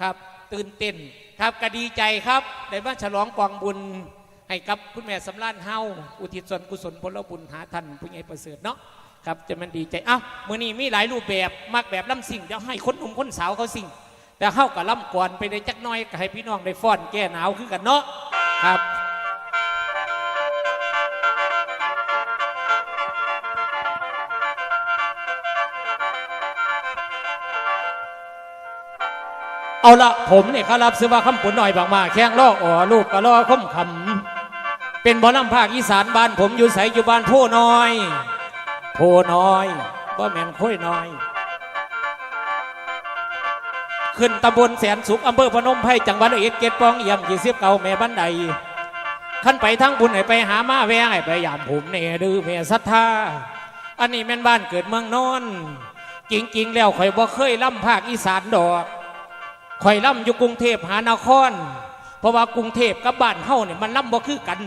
ครับ ตื่นเต้นครับก็ดีใจครับได้มาฉลองกองบุญให้กับคุณแม่สำรานเฮาอุทิศส่วนกุศลผลบุญหาท่านผู้ใหญ่ประเสริฐเนาะครับจะมันดีใจอ้าวมื่อนี้มีหลายรูปแบบมากแบบล่ำสิ่งเดี๋ยวให้คนหนุ่มคนสาวเขาสิ่งแต่เข้ากับล่ำก่อนไปในจักน้อยก็ให้พี่น้องได้ฟ้อนแก้หนาวขึ้นกันเนาะครับ เอาละผมเนี่ยเขารับซื้อว่าคำผลหน่อยบางมาแข้งล่ออ๋อลูกกะลอคมคำเป็นบอลำภาคอีสานบ้านผมอยู่ใสอยู่บ้านโพน้อยโพน้อยบ่แม่นค่อยน้อย ขึ้นตำบลแสนสุขอำเภอพนมไพรจังหวัดเอ็ดเกตปองเอี่ยมกี่สิบเก่าแม่บ้านใดขั้นไปทั้งบุญให้ไปหามาแวงให้ไปยามผมเนี่ยดื้อแม่ศรัทธาอันนี้แม่นบ้านเกิดเมืองนอนจริงๆแล้วข่อยบ่เคยล่ำภาคอีสานดอก ข่อยล่ำอยู่กรุงเทพหานคร เพราะว่ากรุงเทพกับบ้านเฮาเนี่ยมันล่ำบ่คือกัน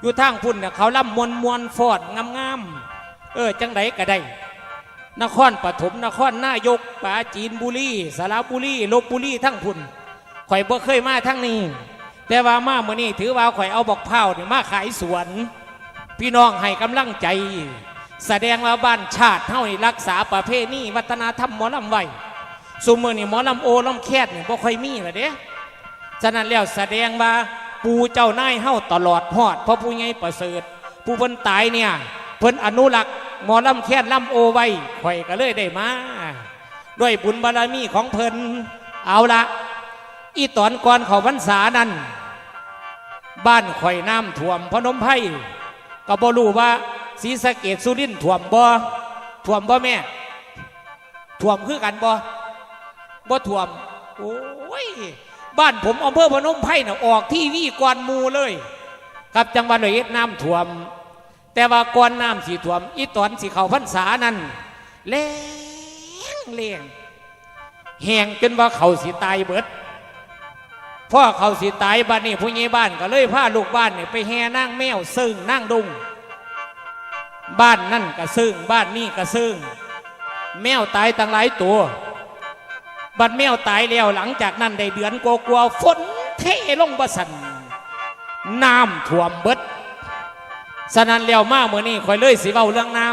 อยู่ทางพุ่นเนี่ยเขาล่ำมวนมวนฟอดงามงามๆเออจังไดก็ได้ นครปฐมนครนายกปาจีนบุรีสระบุรีลบบุรีทั้งพุ่นข่อยบ่เคยมาทั้งนี้ แต่ว่ามาเมื่อนี้ถือว่าข่อยเอาบอกเผาเนี่ยมาขายสวน พี่น้องให้กำลังใจ แสดงว่าบ้านชาติเฮานี่รักษาประเพณีวัฒนธรรมหมอลำไว้ ซุมือนี่หมอลำโอลำแคดนี่บ่ค่อยมีละเด้ฉะนั้นแล้วแสดงว่าปูเจ้านายเฮาตลอดฮอดเพราะผู้ใหญ่ประเสริฐผู้เพิ่นตายเนี่ยเพิ่นอนุรักษ์หมอลำแคดลำโอไว้ข่อยก็เลยได้มาด้วยบุญบารมีของเพิ่นเอาละอีตอนก่อนเขาพรรษานั้น บ้านข่อยน้ำท่วมพนมไพรก็บ่รู้ว่าศรีสะเกดสุรินทร์ท่วมบ่ท่วมบ่แม่ท่วมคือกันบ่ บ่ท่วม โอ้ย บ้านผมอำเภอพนมไพรน่ะออกที่วีก่อนมูเลย ครับจังหวัดร้อยเอ็ดน้ำท่วม แต่ว่าก่อนน้ำสีท่วม อีตอนสีเขาพรรษานั้นแรงแรงแหงจนว่าเขาสีตายเบิดพ่อเขาสีตายบ้านนี้ผู้ใหญ่บ้านก็เลยพาลูกบ้านเนี่ยไปแห่นั่งแมวซึ่งนั่งดุงบ้านนั่นก็ซึ่งบ้านนี่ก็ซึ่งแมวตายตั้งหลายตัว บัดแมวตายแล้วหลังจากนั้นได้เดือนกลัวๆฝนเทลงบสันน้ำท่วมเบิดสนันแล้วมาเมื่อนี้คอยเลยสีเบาเรื่องน้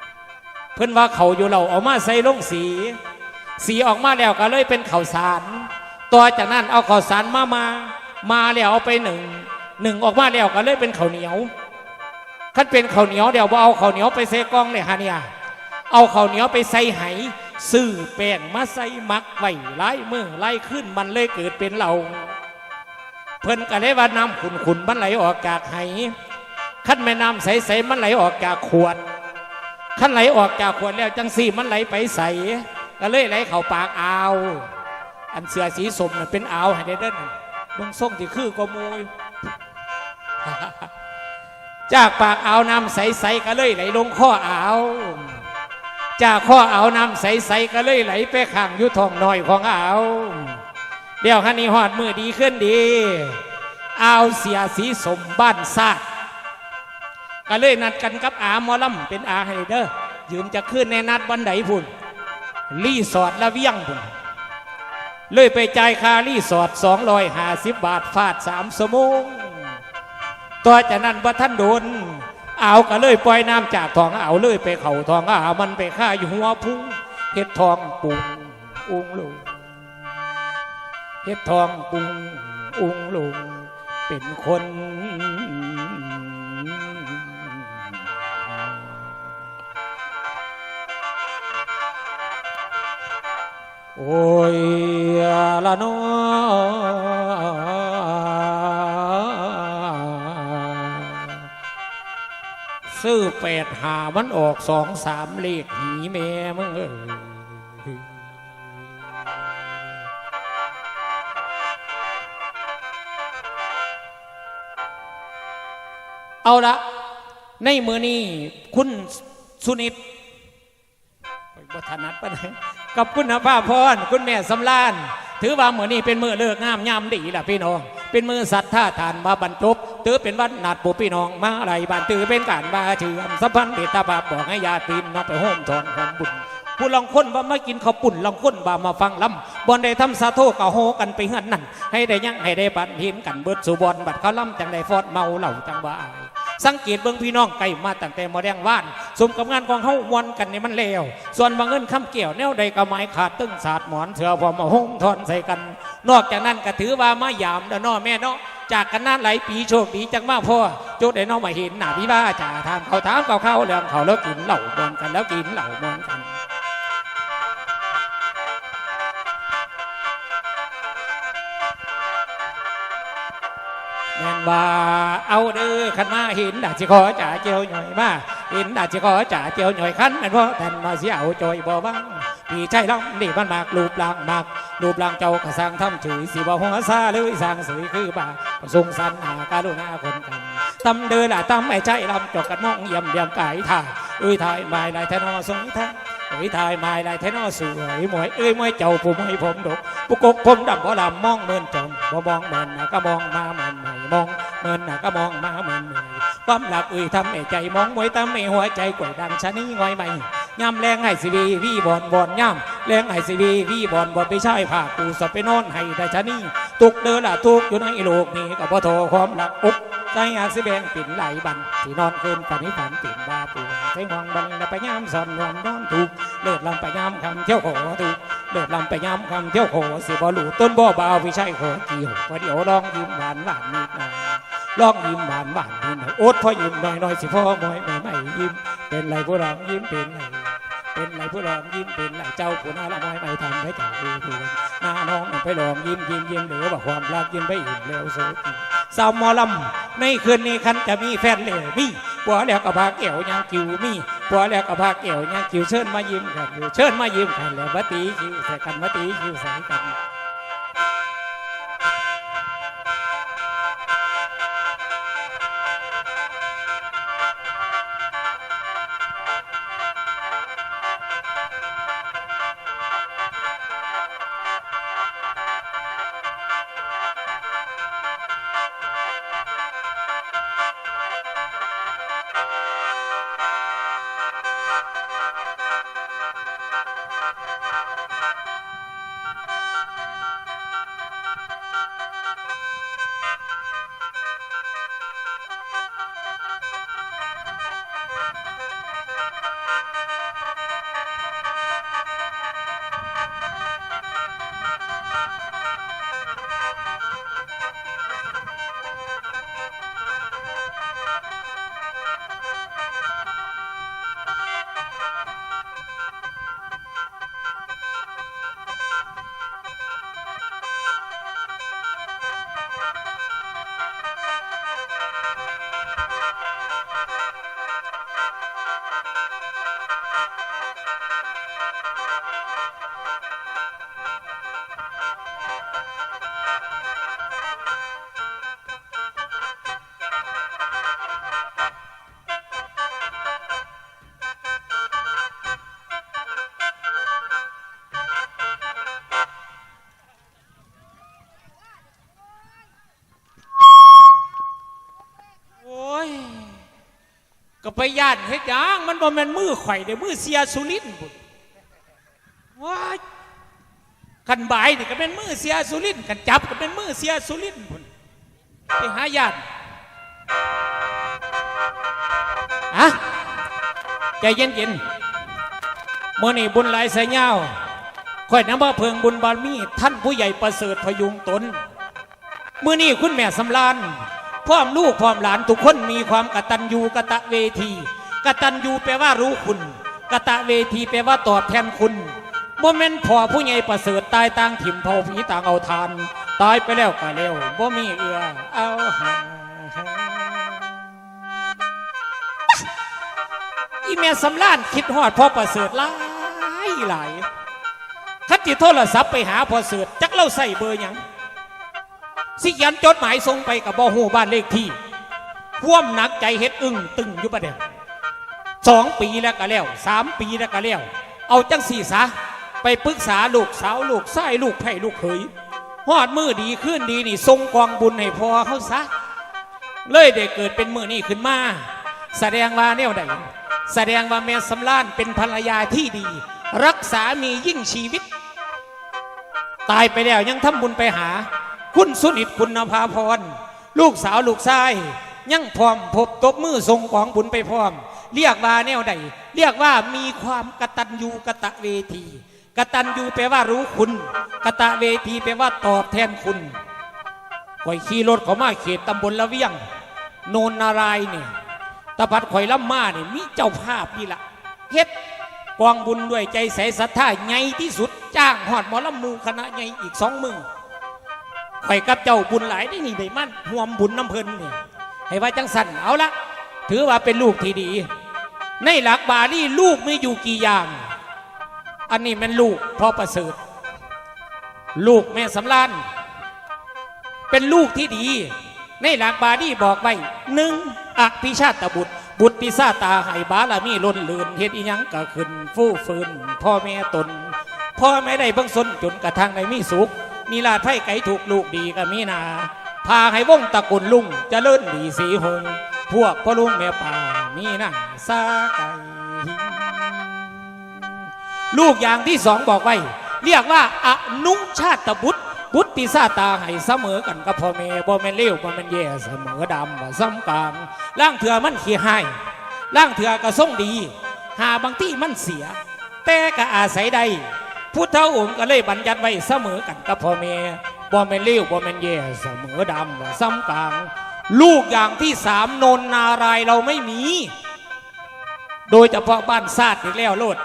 ำเพิ่นว่าเขาอยู่เราเอามาใส่ลงสี สีออกมาแล้วก็เลยเป็นข้าวสารต่อจากนั้นเอาข้าวสารมามา มาแล้วเอาไปหนึ่งหนึ่งออกมาแล้วก็เลยเป็นข้าวเหนียวคันเป็นข้าวเหนียวเดี๋ยวบ่เอาข้าวเหนียวไปใส่กองเลยฮะเนี่ยเอาข้าวเหนียวไปใส่ไห ซื้อแป้งมาใส่มักไว้ไล่มือไล่ขึ้นมันเลยเกิดเป็นเหล่าเพิ่นก็เลยว่าน้ำขุนขุนมันไหลออกจากไหขั้นแม่น้ำใสๆมันไหลออกจากขวดขั้นไหลออกจากขวดแล้วจังสี่มันไหลไปใสก็เลยไหลเข้าปากอาว อันเสือสีสมเป็นอาวให้ได้เด้นเบิ่งส่งที่คือก็มูยจากปากอาวน้ำใสๆก็เลยไหลลงข้ออาว จากข้อเอาน้ำใสๆก็เลยไหลไปข้างอยุทองน้อยของเอา เดี๋ยวคันนี้หอดมือดีขึ้นดี เอาเสียสีสมบ้านซาดก็เลยนัดกันกับอาหมอลำเป็นอาให้เด้อยืมจะขึ้นในนัดบันไดพุ่นรีสอร์ทละเวียงพุ่นเลยไปจ่ายค่ารีสอร์ทสองร้อยห้าสิบบาทฟาดสามสมงต่อจากนั้นว่าท่านโดน เอาก็เลยปล่อยน้ำจากทองเอาเลยไปเข่าทองอามันไปฆ่าอยู่หัวพุ่งเฮ็ดทองปุงอุ้งลุงเฮ็ดทองปุงอุ้งลุงเป็นคนโอ้ยละเนอ ซื้อแปดหามันออกสองสามเลขหีแม่มึงเอ้ยเอาละในมือนี้คุณสุนิตโอ้ยบ่ถนัดปะเนี่ยกับคุณภาพรคุณแม่สำลาน ถือว่ามือนี้เป็นมือเลิกงามยามดีล่ะพี่น้อง เป็นมือสัตว์ท่าทานมาบรรจบถือเป็นวันนาดปูพี่น้องมาอะไรบ้านตือเป็นการมาเชื่อมสัมพันธ์เดตาบาบอกให้ญาติพี่น้องไปโฮมทองหอมบุญผู้ลองคนว่ามากินข้าวปุ่นลองคนว่ามาฟังลำบอนได้ทำสาโทกะโฮกันไปเฮือนนั่นให้ได้ยังให้ได้บันเห็นกันเบิดสุบอนบัดเขาลำจังได้ฟอดเมาเหล่าจังว่าอาย สังเกตเบิ่งพี่น้องไก่มาตั้งแต่มอแดงว่าน สมกับงานของเฮามวนกันในมันเลวส่วนบางเงินคำเกี่ยวแนวใดก็หมายขาดตึ้งศาสตร์หมอนเถื่อพอมาห้มทอนใส่กัน นอกจากนั้นก็ถือว่ามายามแล้วเนาะแม่เนาะจากกันนานหลายปีโชคดีจังมากพ่อจุดได้น้องมาเห็นหน้าพี่บ้าจ่าทามเขาถามเขาเข้าเรื่องเขาแล้วกินเหล้ามวนกันแล้วกินเหล้ามวนกัน ม่นว่าเอาเด้อขันมาห็นดาจิขอจ่าเจียวหน่อยมาห็นดาจิขอจ่าเจียวหน่อยขันแม่นว่าแต่นมาเสียเอาจอยบ่บังพี่ใจล้ำนี่มันมากรูปร่างมากรูปร่างเจ้ากระสังทำฉือสิบ่หัวซาเลยสร้างสือคือบ่าทรงสันหาการุณาคนกันตำเดินละตำไม่ใจลำจอกกันมองเยี่ยมเดียมกายท่าเอ้ยถ่ายไม้ลายแทนอสงท่าเอ้ยถ่ายไม้ลายแทนอสวยหมวยเอ้ยมวยเจ้าผู้ไม่ผมดกปุกกผมดำบ่ลำมองเมินจมบ่มองเมินนก็มองมาเมินหม่มองเมินนะก็มองมาเมินมือความหลับอึ่ยทำให้ใจมองมวยตามให้หัวใจกวยดังชะนี้งอยไหม่ย่ำแรงให้สิวีวีบอนบอนย่ำแรงให้สิวีวีบอนบอนไปใช่ผ้ากูสอบไปนอนให้แต่ชะนี้ตุกเดือดละทุกอยู่ในโลกนี้ก็บ่โทความหลักอก ใจอยากสิแบงปิ่นไหลบันที่นอนคืนฝันนี้ฝันปิ่นบาปูใช้มองบันแล้วไปย่ำสอนหวันนอนถูกเลิศลำไปย่ำคำเที่ยวขอถูกเลิศลำไปย้ำคำเที่ยวโขสิบอลูต้นบ่อบาววิชัยโขกี่หกว่าเดี๋ยวลองยิ้มหวานหวานนิดหน่อยลองยิ้มหวานหวานนิดหน่อยโอ๊ตพ่อยิ้มหน่อยหน่อยสิพ่อมอยไม่ไม่ยิ้มเป็นไรผู้ร้องยิ้มเป็นไร เป็นไรผู้ร้องยิ้มเป็นไรเจ้าผู้น่าละมอยไม่ทำให้เจ้าดูดูหน้าน้องไปลองยิ้มยิ้มยิ้มเหรือว่าความรักยิ้มไปอิ่มแล้วสุดสาวมอลำในคืนนี้คันจะมีแฟนเลยมีผัวแล้วก็พาเกี่ยวยังคิวมีผัวแล้วก็พาเกี่ยวยังคิวเชิญมายิ้มกันอยู่เชิญมายิ้มกันแล้วมาตีคิวใส่กันมาตีคิวใส่กัน ไปย่านเฮ็ดหยังมันบ่แม่นมือข่อยเด้มือเสียสุรินทร์พุ่นว้ายคันบายนี่ก็เป็นมือเสียสุรินทร์คันจับก็เป็นมือเสียสุรินทร์พุ่นไปหาญาติอะใจเย็นๆมื้อนี้บุญหลายสายยาวข่อยน้ำมาเพิงบุญบารมี ท่านผู้ใหญ่ประเสริฐพยุงตนมื่อนี้คุณแม่สำราน พร้อมลูกพร้อมหลานทุกคนมีความกตัญญูกะตะเวที กตัญญูแปลว่ารู้คุณกะตะเวทีแปลว่าตอบแทนคุณโมเมนต์พอผู้ใหญ่ประเสริฐตายต่างถิ่มเผาผีต่างเอาทานตายไปแล้วก็เร็วบ่มีเอือเอาหาอีแม่สำรานคิดฮอดพ่อประเสริฐหลายหลายคัดติโทรศัพท์ไปหาพ่อเสริฐจักเล่าใส่เบอร์ยัง สิเขียันจดหมายส่งไปกับบ่หูบ้านเลขที่พ่วมหนักใจเฮ็ดอึ้งตึงอยู่ประเดี๋ยวสองปีแล้วก็แล้วสามปีแล้วก็แล้ว เอาจังสี่ซะไปปรึกษาลูกสาวลูกชายลูกไผ่ลูกเขยหอดมือดีขึ้นดีนี่ทรงกองบุญให้พอเขาซะ เลยได้เกิดเป็นมือนี่ขึ้นมา แสดงว่าแนวใดแสดงว่าแม่สำล้านเป็นภรรยาที่ดี รักษามียิ่งชีวิต ตายไปแล้วยังทำบุญไปหา คุณสุนิตคุณนภาพร ลูกสาวลูกชาย ยังพร้อมพบตบมือส่งของบุญไปพร้อม เรียกว่าแนวใดเรียกว่ามีความกตัญญูกะตะเวทีกะตัญญูแปลว่ารู้คุณกะตะเวทีแปลว่าตอบแทนคุณข่อยขี่รถเขามาเขตตำบลละเวียง โนนนารายเนี่ยตะพัดข่อยล่ำมาเนี่ยมีเจ้าภาพนี่ละเฮ็ดกองบุญด้วยใจใสศรัทธาใหญ่ที่สุด จ้างหอดหมอลำมูคณะใหญ่อีกสองมือ ข่กับเจ้าบุญหลายได้นี่ได้มั่นห่วมบุญน้ำเพลินนี่ให้ว่าจังสันเอาละถือว่าเป็นลูกที่ดี ในหลักบาลีลูกมีอยู่กี่อย่าง อันนี้มันลูกพ่อประเสริฐ ลูกแม่สำรานเป็นลูกที่ดี ในหลักบาลีบอกไว้หนึ่งอภิชาตบุตร บุตรพิซาตาให้บาลามีล้นเลือนเฮ็ดอีหยังก็ขึ้น ฟู่ฟืนพ่อแม่ตน พ่อแม่ได้เบิ่งสนจนกระทั่งในมีสุข มีลาไผ่ไก่ถูกลูกดีก็มีนาพาให้วงตะกุลลุงจะเลิ่นดีสีหง พวกพ่อลุงแม่ป่ามีหน้าซาไก่ลูกอย่างที่สองบอกไว้ เรียกว่าอนุชาตบุตรบุตรปีศาตาให้เสมอกันกับพ่อแม่บ่แม่นเลวบ่แม่นแย่เสมอดำว่าซ้ำกลางล่างเถื่อมันขี้ให้ล่างเถื่อก็ส่งดี หาบางที่มันเสีย แต่ก็อาศัยใด พุทธองค์ก็เลยบัญญัติไว้เสมอกันกับพ่อแม่บ่แม่นเลี้ยวบ่แม่นแย่เสมอดำว่าซ้ำกลาง ลูกอย่างที่สามนนนารายเราไม่มี โดยเฉพาะบ้านซาดอีกแล้วโลด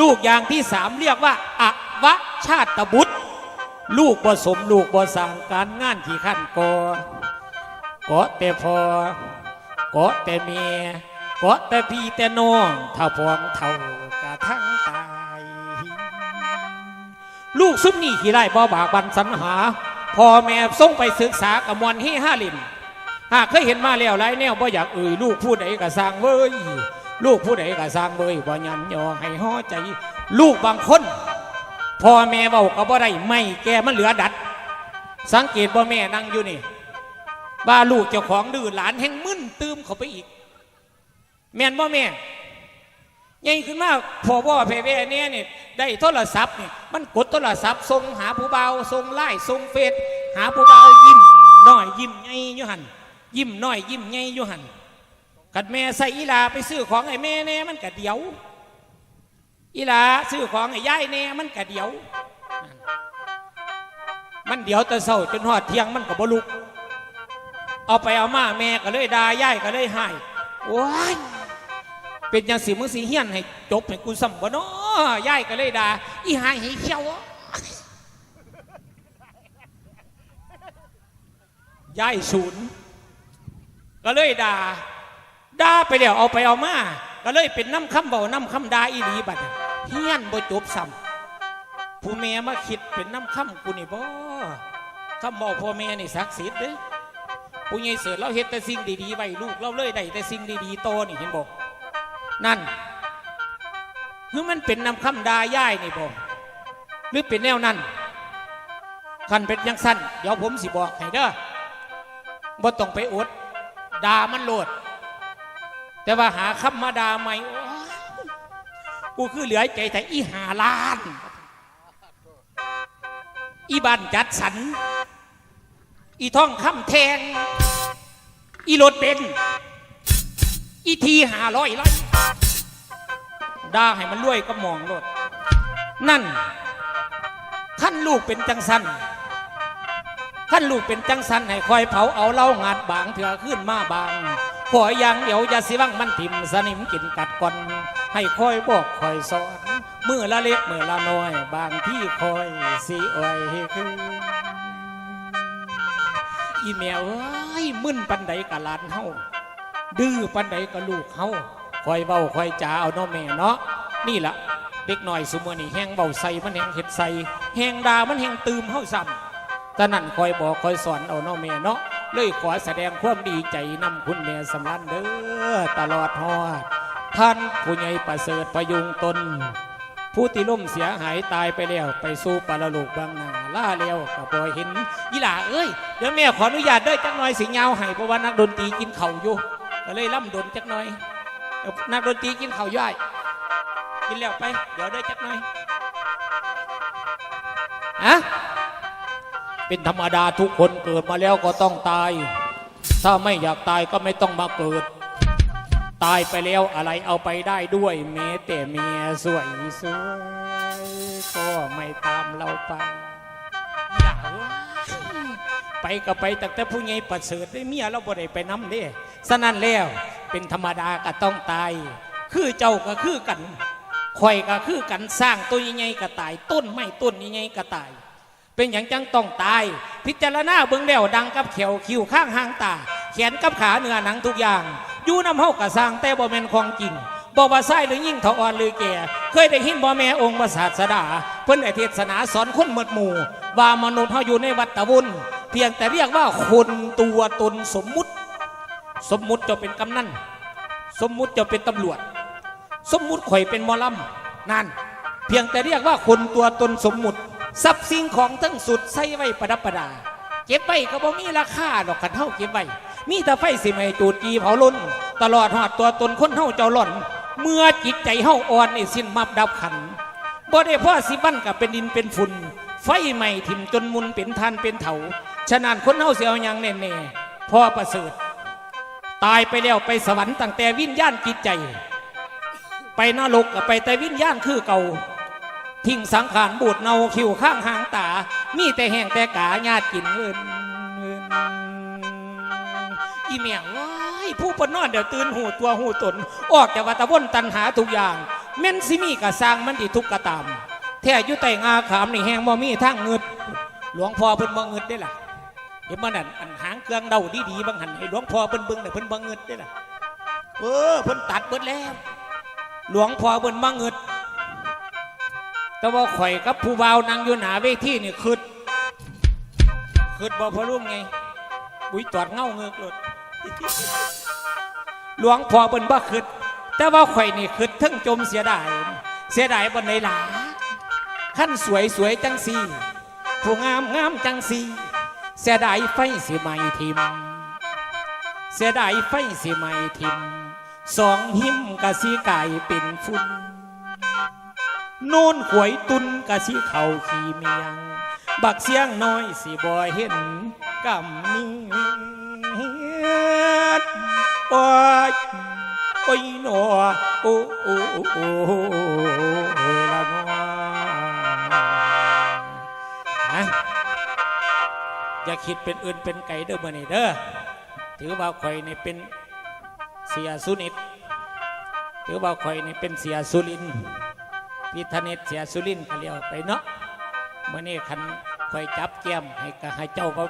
ลูกอย่างที่สามเรียกว่าอวะชาตบุตร ลูกผสมลูกบ่สั่งการงานที่ขั้นกอเกาะแต่พอเกาะแต่เมียเกาะแต่พี่แต่น้องถ้าพร้อมเท่า ลูกซุ้มนี่ขี้ไร่บ่บากบันสรรหาพ่อแม่ส่งไปศึกษากับมวลเฮห้าลินหากเคยเห็นมาแล้วหลายแนวบ่อยากเอ่ยลูกผู้ใดก็สร้างเว้ยลูกผู้ใดก็สร้างเว้ยบ่ยันยอให้ห่อใจ ลูกบางคนพ่อแม่เว้าก็บ่ได้ไม่แกมันเหลือดัด สังเกตบ่แม่นั่งอยู่นี่ว่าลูกเจ้าของดื้อหลานแห่งมึนตืมเขาไปอีก แม่นบ่แม่ใหญ่ขึ้นมาพ่อพ่อแพ่แว่เนี่ยนี่ ได้โทรศัพท์นี่มันกดโทรศัพท์ส่งหาผู้เบาวส่งไล่ส่งเฟซหาผู้เบายิ้มน้อยยิ้มใหญ่อยู่หันยิ้มน้อยยิ้มใหญ่อยู่หันกัดแม่ใส่อีลาไปซื้อของไอ้แม่แน่มันกะเดียว อีลาซื้อของไอ้ยายแน่มันกะเดียว มันเดียวแต่เศร้าจนหอดเที่ยงมันก็บ่ลุก เอาไปเอามาแม่ก็เลยด่ายายก็เลยห้โอ้ยเป็นย่างสิมึงสิเฮียนให้จบให้กูซ้ำบ่เนาะ อยายก็เลยด่าอีหายให้เขี้ยวอะยายศูนย์ก็เลยด่าด่าไปเดี๋ยวเอาไปเอามา ก็เลยเป็นน้ำคำเบาน้ำคำด่าอีหลีบัดน่ะเฮี้ยนบ่จบซ้ำผู้แม่มาคิดเป็นน้ำคำกูนี่บ่คำบอกพ่อแม่นี่ศักดิ์สิทธิ์เด้ผู้ใหญ่เสือเราเฮ็ดแต่สิ่งดีๆไว้ลูกเราเลยได้แต่สิ่งดีๆโตนี่เห็นบ่นั่น คือมันเป็นนำคำดาย่ายนี่บ่หรือเป็นแนวนั้นคันเป็นยังสั้นเดี๋ยวผมสิบอกให้เด้อบ่ต้องไปอดดามันโลด แต่ว่าหาคำมาดาใหม่โอ้ยกูคือเหลือใจแต่อีหาล้าน อีบ้านจัดสรรอีท่องคำแทง อีรถเบนอีทีหาร้อยไร่ ด่าให้มันรวยก็มองโลดนั่นขั้นลูกเป็นจังสันท่านลูกเป็นจังสันให้คอยเผาเอาเล่างาดบางเถื่อขึ้นมาบางขออย่างเดี๋ยวอย่าสิวังมันทิมสนิมกินกัดก่อน ให้คอยบอกคอยสอนมือละเล็กเมื่อละน้อย บางที่คอยสีอ้อยคืนอีแมวเอ้ยมึนปันใดกะหลานเฮาดื้อปันใดกะลูกเฮา คอยเบาคอยจ๋าเอาเนาะแม่เนาะนี่ละเด็กหน่อยสมัยนี่แห้งเบาใส่มันแห้งเห็ดใส่แห้งดามันแห้งตืมเฮาซ้ำตะนั่นคอยบอกคอยสอนเอาเนาะแม่เนาะเลยขอแสดงความดีใจนำคุณแม่สำรันเด้อตลอดฮอดท่านผู้ใหญ่ประเสริฐประยุงตน ผู้ที่ล่มเสียหายตายไปแล้ว ไปสู่ปรโลกบางนาล่าเลี้ยวกับปอยเห็นยี่หล่าเอ้ยเดี๋ยวแม่ขออนุญาตเด้อจักหน่อยสิยาวให้เพราะว่านักดนตรีกินเข่าอยู่ก็เลยล่ำดนจักหน่อย นักดนตรีกินเข่าวย่อย กินแล้วไป เดี๋ยวได้จักหน่อยอะเป็นธรรมดาทุกคนเกิดมาแล้วก็ต้องตาย ถ้าไม่อยากตายก็ไม่ต้องมาเกิด ตายไปแล้วอะไรเอาไปได้ด้วยแม้แต่เมียสวยสวยก็ไม่ตามเราไปอย่าว้ยไปก็ไปตั้งแต่ผู้ใหญ่ประเสริฐได้เมียเราบ่ได้ไปน้ำเด้สนั่นแล้ว เป็นธรรมดาก็ต้องตาย คือเจ้าก็คือกันข่อยก็คือกันสร้างตัวใหญ่ก็ตาย ต้นไม้ต้นใหญ่ก็ตาย เป็นอย่างจังต้องตาย พิจารณาเบื้องแล้วดังกับเขียวคิ้วข้างหางตา แขนกับขาเนื้อหนังทุกอย่างอยู่น้ำเฮากะสร้างแต่บ่แม่นของจริงบ่ว่าไส้หรือยิ่งเถอ่อนหรือแก่เคยได้ยินบ่แม่องค์พระศาสดา เพิ่นได้เทศนาสอนคนหมดหมู่ ว่ามนุษย์เฮาอยู่ในวัฏวุ่นเพียงแต่เรียกว่าคนตัวตนสมมุติ สมมุติจะเป็นกำนันสมมุติจะเป็นตำรวจ สมมุติข่อยเป็นมอลำนั่นเพียงแต่เรียกว่าคนตัวตนสมมุติทรัพย์สิ่งของทั้งสุดใส่ไว้ประดับประดา เก็บไว้ก็บ่มีราคาดอกกันเท่าเก็บไว้มีแต่ไฟสิไม่จูดจีเผาล้นตลอดหอดตัวตนคนเฮาเจ้าหล่อน เมื่อจิตใจเฮาอ่อนนี่สิ้นมับดับขันบ่ได้พ่อสิบันกับเป็นดินเป็นฝุ่นไฟใหม่ถิ่มจนมุนเป็นทานเป็นเถาฉะนั้นคนเฮาเสียเอาหยังแน่ๆพ่อประเสริฐ ตายไปแล้วไปสวรรค์ตั้งแต่วิญญาณจิตใจ ไปนรกก็ไปแต่วิญญาณคือเก่า ทิ้งสังขารบูดเนาคิวข้างหางตา มีแต่แห้งแต่กาญาติกินเงินเงินอีเมียงเอ้ผู้ปนนอนเดี๋ยวตื่นหูตัวหูตน ออกจากวัฏวนตันหาทุกอย่าง แม่นสิมีกะสร้างมันดีทุกกะตาม แท้ยู่ใต้งาขามนี่แห้งบ่มีทางเงิดหลวงพ่อเพิ่นบ่เงิดได้ล่ะ เห็นมันนั่นอันหางเครื่องเดาดีๆบางหันให้หลวงพ่อเพิ่นเบิ่งน่ะเพิ่นบ่เงิดได้ล่ะเออเพิ่นตัดเบิดแล้ว หลวงพ่อเพิ่นบ่เงิดแต่ว่าข่อยกับผู้บ่าวนางอยู่หนาเวทีนี่คืดคืดบ่พอรุ่งไงบุยตอดเงาเงือกหลดหลวงพ่อเบิ่นบ่คืดแต่ว่าข่อยนี่คืดทั้งจมเสียดายเสียดายบนในหลาขั้นสวยสวยจังสีผู้งามงามจังสี เสียดายไฟสิไม่ทิม เสียดายไฟสิไม่ทิม สองหิมกะสีไก่เป็นฝุ่นโน่นขวยตุนกะสิเข่าขี่เมียง บักเสียงน้อยสิบ่เห็นกำมีโอ้ยโอ้ยหนอโอ้โอ้โอ้ อย่าคิดเป็นอื่นเป็นไก่เด้อมื่อนี่เด้อถือว่าข่อยนี่เป็นเสียสุนิตถือว่าข่อยนี่เป็นเสียสุรินพิธเนศเสียสุรินทร์ก็เลี้ยวไปเนาะเมื่อนี้คันคอยจับแก้มให้กให้เจ้าก็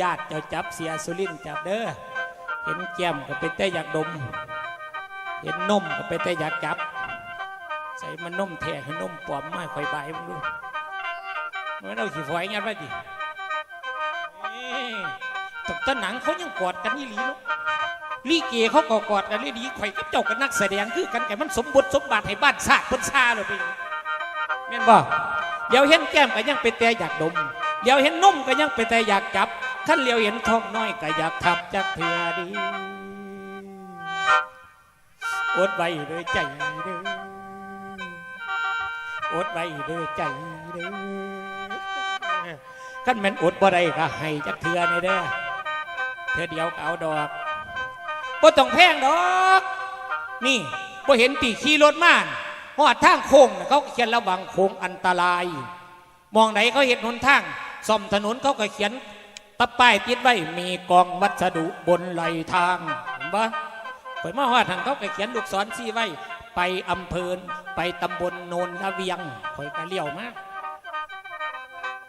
ญาติเจ้าจับเสียสุรินจับเด้อเห็นแก้มก็เป็นแต่อยากดม เห็นนมก็เป็นแต่อยากจับ ใส่มันนมแท้ให้นมปลอมไมาคอยใบมันดูมันเอาขี้ฝอยงัดไว้ดิ ตกตหนังเขายังกอดกันนี่หลีเนาะลีเกเขาก็กอดกันเลยดีข่อยกับเจ้ากับนักแสดงคือกันแกมันสมบทสมบัติให้บ้านชาติพ้นชาเลยไปแม่นบ่เดี๋ยวเห็นแก้มก็ยังเป็นแต่อยากดม เดี๋ยวเห็นนุ่มก็ยังเป็นแต่อยากจับขั้นเลียวเห็นท้องน้อยก็อยากทับจักเถื่อดีอดไว้ด้วยใจเด้ออดไว้ด้วยใจเด้อขั้นแมันอดบ่ได้ก็ให้จักเถื่อนี่เด้อ เธอเดียวเอาดอกบ่ต้องแพงดอก นี่บ่เห็นตีขี่รถมานหอดทางโค้งเขาเขียนระวังโค้งอันตราย มองไหนเขาเห็นหนทางซ่อมถนนเขาก็เขียนตะป้ายติดไว้มีกองวัสดุบนไหลทางเห็นปะข่อยมาหอดทางเขาก็เขียนลูกศรชี้ไว้ ไปอำเภอไปตำบลโนนละเวียงข่อยก็เลี้ยวมาก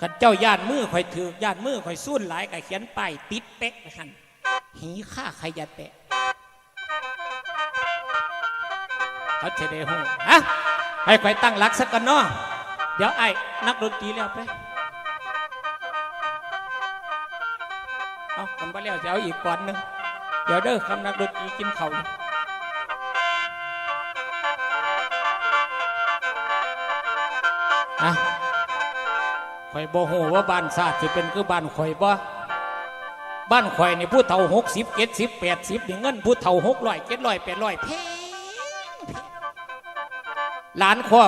กันเจ้าย่านมือข่อยถือย่านมือข่อยสุ่นหลายก็เขียนป้ายติดเป๊ะหันหีข้าขยันแปะเขาจะได้หูฮะให้ไปตั้งหลักสักกันเนาะเดี๋ยวไอ้นักดนตรีแล้วไปเอาคำไปแล้วจะเอาอีกก่อนนึงเดี๋ยวเด้อคำนักดนตรีกินเขาอยู่อะ ข่อยบ่โหว่าบ้านศาสตร์สิเป็นคือบ้านข่อยบ่บ้านข่อยนี่ผู้เฒ่าหกสิบเจ็ดสิบแปดสิบนี่เงินผู้เฒ่าหกร้อยเจ็ดร้อยแปดร้อยแพงแพงหลานข้อ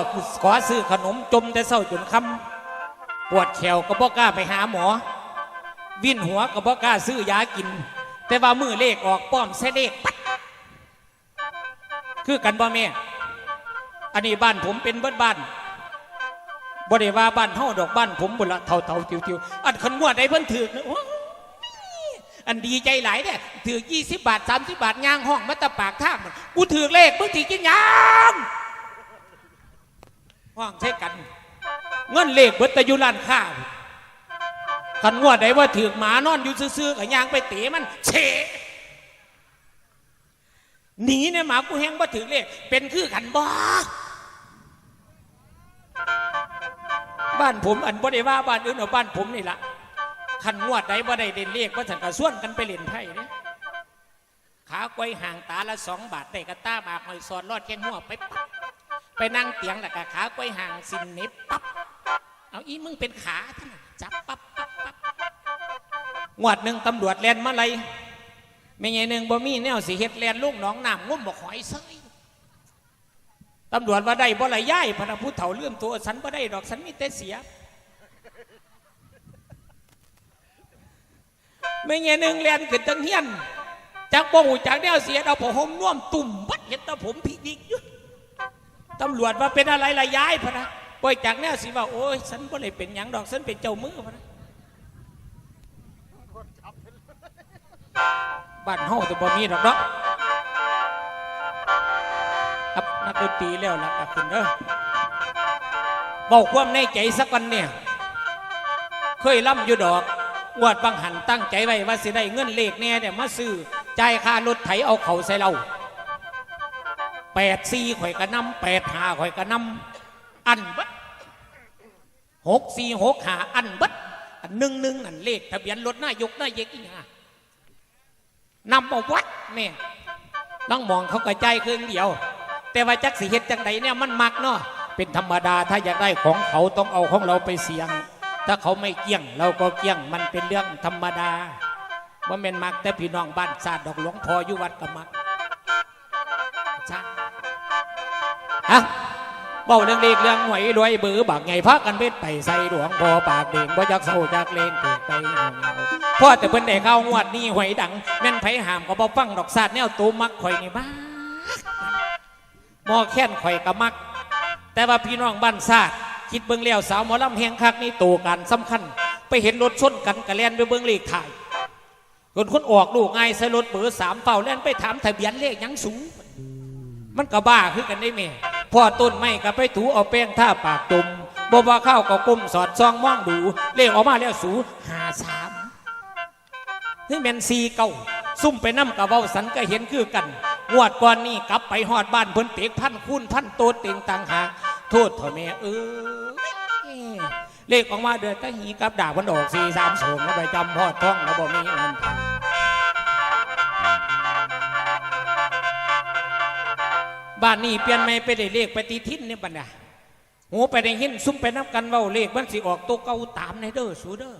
ขอซื้อขนมจมแต่เศร้าจนคำปวดแขวก็บ่กล้าไปหาหมอ วิ่นหัวก็บ่กล้าซื้อยากิน แต่ว่ามือเลขออกป้อมเสเลขปัดคือกันบ่แม่ อันนี้บ้านผมเป็นเบิดบ้าน บ่ได้ว่าบ้านเฮาดอกบ้านผมบุละเท่าเท่าๆติวอันขันงวดได้เพิ่นถือนะอันดีใจหลายเนี่ยถือ20บาท30บาทย่างห้องมาตะปากทามันกูถือเลขมึงถือกินยังห้องใช่กัน เงินเลขเบิดตะอยู่ร้านค้าขันงวดได้ว่าถือหมานอนอยู่ซื่อๆกับยางไปเตะมันเฉะหนีเนี่ยหมากูแห้งว่าถือเลขเป็นคือกันบ่ บ้านผมอันบ่ได้ว่าบ้านอื่นเอาบ้านผมนี่ละขันงวดใดบ่ได้เล่นเลขว่าสันกระส่วนกันไปเล่นไพ่เนี่ยขาไกวห่างตาละสองบาทได้กระต้าบากหอยสอนรอดแค่หัวไปปั๊บไปนั่งเตียงแล้วก็ขาไกวห่างสินเน็บปั๊บเอาอีมึงเป็นขาท่านจับปั๊บปั๊บปั๊บงวดหนึ่งตำรวจแลนมาเลยไม่ไงหนึ่งบ่มีแนวสิเฮ็ดแลนลูกน้องน้ำงุ่มบ่หอยเซย ตำรวจว่าได้บ่ละย่ายพระผู้เฒ่าเลื่อมตัวสันบ่ได้ดอกสันมีแต่เสียไม่เงี้ยหนึ่งเรียนขึ้นตั้งเฮียน จากบ่หูจากแนวเสียเอาผมห่มน่วมตุ่มบัดเห็นตาผมพิกิกยู่ตำรวจว่าเป็นอะไรละย้ายพะนะป่อยจากแนวสิว่าโอ้ยฉันบ่ได้เป็นหยังดอกฉันเป็นเจ้ามือพะนะบ้านเฮาแต่บ่มีดอกเนาะ ครับนักดนตรีแล้วล่ะครับคุณเด้อบอกความในใจสักวันเนี่ย เคยล่ำอยู่ดอกวดบางหันตั้งใจไว้ว่าสิได้เงินเลขแน่เนี่ยมาซื้อจ่ายค่ารถไถเอาเขาใส่เราแปดสี่ข่อยกระนำแปดห้าข่อยกระนำอันบัดหกสี่หกหาอันบัดอันหนึ่งหนึ่งนั่นเลขทะเบียนรถหน้ายกหน้าเยกอีกฮะนำมาวัดแม่ยต้องมองเขากระจายเครื่องเดียว แต่ว่าจักสิเฮ็ดจังใดเนี่ยมันมักเนาะเป็นธรรมดาถ้าอยากได้ของเขาต้องเอาของเราไปเสี่ยง ถ้าเขาไม่เกี่ยงเราก็เกี่ยงมันเป็นเรื่องธรรมดาว่าเป็นมักแต่พี่น้องบ้านศาสตร์ดอกหลวงพ่ออยู่วัดก็มักใช่ฮะเบาเรื่องเลขเรื่องหวยรวยเบือบักไงพักกันเบ็ดไปใส่หลวงพ่อปากเด่งบ่จักเศร้าจักเลงเกิดไปเอาพ่อแต่เพิ่นได้เข้างวดนี้หวยดังแม่นไผหามก็บ่ฟังดอกศาสตร์แนวตูมักข่อยนี่บ้า มอแค้นข่อยกะมัก แต่ว่าพี่น้องบ้านซาดคิดเบิ่งแล้วสาวหมอลำแหงคักนี่โตกันสำคัญ ไปเห็นรถชนกันกะแลนไปเบิ่งเลขถ่ายคนคนออกลูกไงใส่รถเบอร์สามเฝ้าแล่นไปถามทะเบียนเลขยังสูง มันก็บ้าคือกันได้แม่พ่อต้นไม้ก็ไปถูเอาแป้งท่าปากจมบ่ว่าข้าวก็ก้มสอดซองม่องดู เลขออกมาแล้วสูหาสามนี่แมนซีเก่าซุ่มไปน้ำกับเว้าสันก็เห็นคือกัน วดก่อนนี่กลับไปหอดบ้านเพิ่นเตกพันคูณพันโตเต็งต่างหากโทษเถอะแม่เออเลขออกมาเดือนตะหีกับดาบันออกสี่สามสองแล้วไปจำพอดท้องแล้วบ่มีเงินบ้านนี้เปลี่ยนไม่ไปได้เลขไปตีทิศเนี่ยบัดน่ะหูไปได้หินซุ่มไปน้ำกันเว้าเลขมันสิออกตัวเก่าตามในเด้อสูเด้อ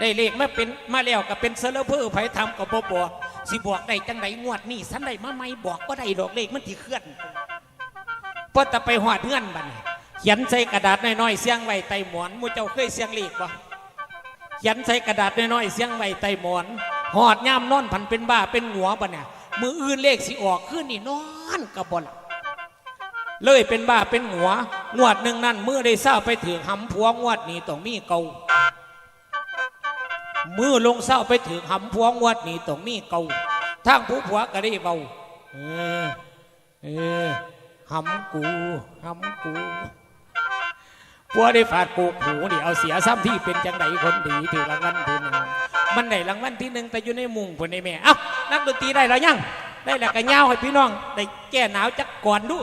ได้เลขมาเป็นมาแล้วก็เป็นเซอร์เพอร์ไผ่ทำกับบ่บอก สิบอกได้จังไดงวดนี่สันได้มาไม่บอกก็ได้ดอกเลขมันที่เคลื่อนพอแต่ไปหอดเงื่อนบัดนเขียนใส่กระดาษน้อยๆเสียงไว้ใต้หมอนมูเจ้าเคยเสียงเลขบ่เขียนใส่กระดาษน้อยๆเสียงไว้ใต้หมอนหอดย่ามนอนพันเป็นบ้าเป็นหัวบัดเนี่ยมืออื่นเลขสิออกขึ้นนี่นอนกับ่หลับเลยเป็นบ้าเป็นหัวงวดหนึ่งนั่นเมื่อได้ทราบไปถือหำผัวงวดนี้ต้องมีเกา มือลงเศร้าไปถือหำพวงวัดนี่ต้องมีเกาทางผู้ผัวก็ได้เบาเออเออหำกูหำกูผัวได้ฝาดกูหูนี่เอาเสียซ้ำที่เป็นจังไดคนดีถือรางวัลที่หนึ่งมันได้รางวัลที่หนึ่งแต่อยู่ในมุงคนในแม่เอ้านักดนตรีได้แล้วยังได้แล้วก็ย่าให้พี่น้องได้แก้หนาวจักก่อนดู